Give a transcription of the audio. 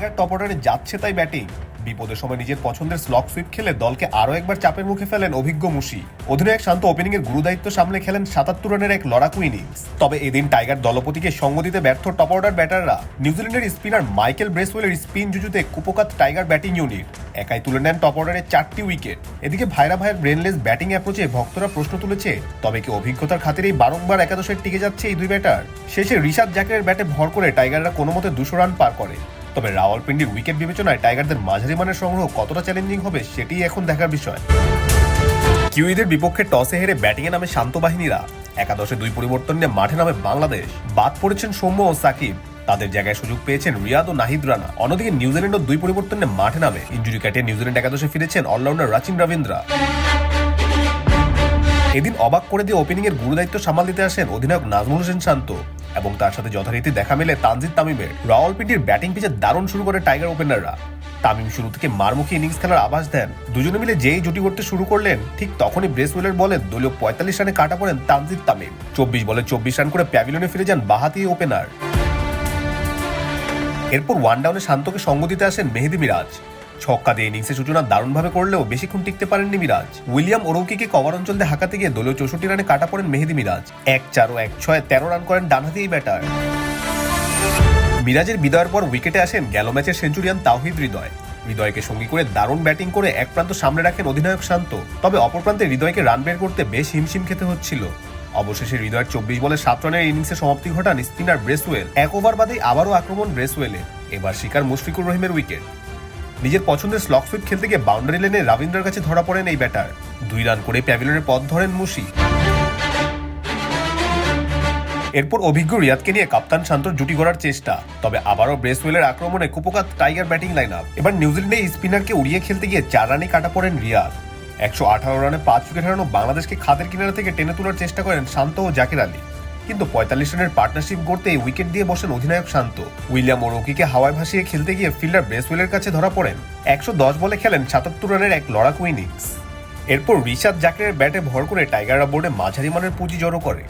Tiger top অর্ডারে যাচ্ছে তাই ব্যাটিং। বিপদের সময় নিজের পছন্দের স্লক সুইপ খেলে দলকে আরও একবার চাপের মুখে ফেলেন অভিজ্ঞ মুশি। অধিনায়ক শান্ত ওপেনিং এর গুরুদায়িত্ব সামলে খেলেন সাতাত্তর রানের এক লড়াকু ইনিংস তবে এদিন টাইগার দলপতিকে সঙ্গ দিতে ব্যর্থ টপ অর্ডার ব্যাটাররা। নিউজিল্যান্ডের স্পিনার মাইকেল ব্রেসওয়েলের স্পিন জুজুতে কুপোকাত টাইগার ব্যাটিং ইউনিট একাই তুলে নেন টপ অর্ডারের চারটি উইকেট এদিকে ভাইরা ভাইয়ের ব্রেনলেস ব্যাটিং অ্যাপ্রোচে ভক্তরা প্রশ্ন তুলেছে, তবে কি অভিজ্ঞতার খাতিরেই বারংবার একাদশের টিকে যাচ্ছে এই দুই ব্যাটার শেষে ঋষাদ জাকের ব্যাটে ভর করে টাইগাররা কোনো মতে দুশো রান পার করে। তবে রাওয়ালপিন্ডির উইকেট বিবেচনায় টাইগারদের মাঝারি মানের সংগ্রহ কতটা চ্যালেঞ্জিং হবে সেটিই এখন দেখার বিষয়। কিউইদের বিপক্ষে টসে হেরে ব্যাটিংয়ে নামে শান্ত বাহিনীরা। একাদশে দুই পরিবর্তন নিয়ে মাঠে নামে বাংলাদেশ। বাদ পড়েছেন সৌম্য ও সাকিব। তাদের জায়গায় সুযোগ পেয়েছেন রিয়াদ ও নাহিদ রানা। অন্যদিকে নিউজিল্যান্ডও দুই পরিবর্তন মাঠে নামে। ইঞ্জুরি কাটিয়ে নিউজিল্যান্ড একাদশে ফিরেছেন অলরাউন্ডার রাচিন রবীন্দ্রা। এদিন অবাক করে দিয়ে ওপেনিং এর গুরুদায়িত্ব সামাল দিতে আসেন অধিনায়ক নাজমুল হোসেন শান্ত। এবং তার সাথে যথারীতি দেখা মেলে তানজিদ তামিমের। রাওয়ালপিন্ডির ব্যাটিং পিচে দারুণ শুরু করে টাইগার ওপেনাররা। তামিম শুরু থেকে মারমুখী ইনিংস খেলার আভাস দেন। দুজনে মিলে যেই জুটি করতে শুরু করলেন, ঠিক তখনই ব্রেসওয়েলের বলে দলীয় পঁয়তাল্লিশ রানে কাটা পড়েন তানজিদ তামিম। চব্বিশ বলে চব্বিশ রান করে প্যাভিলিয়নে ফিরে যান বাহাতি ওপেনার। এরপর ওয়ান ডাউনে শান্তকে সঙ্গ দিতে আসেন মেহেদি মিরাজ। ছক্কা দিয়ে ইনিংসের সূচনা দারুণভাবে করলেও বেশিক্ষণ টিকতে পারেননি মিরাজ। উইলিয়াম ওরৌকিকে কভার অঞ্চল দিয়ে হাঁকাতে গিয়ে দলীয় চৌষট্টি রানে কাটা পড়েন মেহেদি মিরাজ। এক চার ও এক ছয় তেরো রান করেন ডানহাতি এই ব্যাটার। মিরাজের বিদায়ের পর উইকেটে আসেন গেল ম্যাচের সেঞ্চুরিয়ান তাওহিদ হৃদয়। হৃদয়কে সঙ্গী করে দারুণ ব্যাটিং করে এক প্রান্ত সামনে রাখেন অধিনায়ক শান্ত। তবে অপর প্রান্তে হৃদয়কে রান বের করতে বেশ হিমশিম খেতে হচ্ছিল। অবশেষে হৃদয়ের চব্বিশ বলে সাত রানের ইনিংসে সমাপ্তি ঘটান স্পিনার ব্রেসওয়েল। এক ওভার বাদেই আবারও আক্রমণ ব্রেসওয়েলে এবার শিকার মুশফিকুর রহিমের উইকেট। নিজের পছন্দের স্লক সুইপ খেলতে গিয়ে বাউন্ডারি লেনে রবীন্দ্রের কাছে ধরা পড়েন এই ব্যাটার দুই রান করে প্যাভিলিয়নের পথ ধরেন মুশি। এরপর অভিজ্ঞ রিয়াদকে নিয়ে কাপ্তান শান্তর জুটি গড়ার চেষ্টা। তবে আবারও ব্রেসওয়েলের আক্রমণে কুপকাত টাইগার ব্যাটিং লাইন আপ এবার নিউজিল্যান্ডে স্পিনারকে উড়িয়ে খেলতে গিয়ে চার রানে কাটা পড়েন রিয়াদ। একশো আঠারো রানে পাঁচ উইকেট হারানো বাংলাদেশকে খাদের কিনারা থেকে টেনে তোলার চেষ্টা করেন শান্ত ও জাকির আলী। কিন্তু পঁয়তাল্লিশ রানের পার্টনারশিপ গড়তে উইকেট দিয়ে বসেন অধিনায়ক শান্ত। উইলিয়াম ওরকিকে হাওয়ায় ভাসিয়ে খেলতে গিয়ে ফিল্ডার ব্রেসওয়েলের কাছে ধরা পড়েন। একশো দশ বলে খেলেন সাতাত্তর রানের এক লড়াকু ইনিংস। এরপর রিশাদ জাকিরের ব্যাটে ভর করে টাইগাররা বোর্ডে মাঝারি মানের পুঁজি জড়ো করে।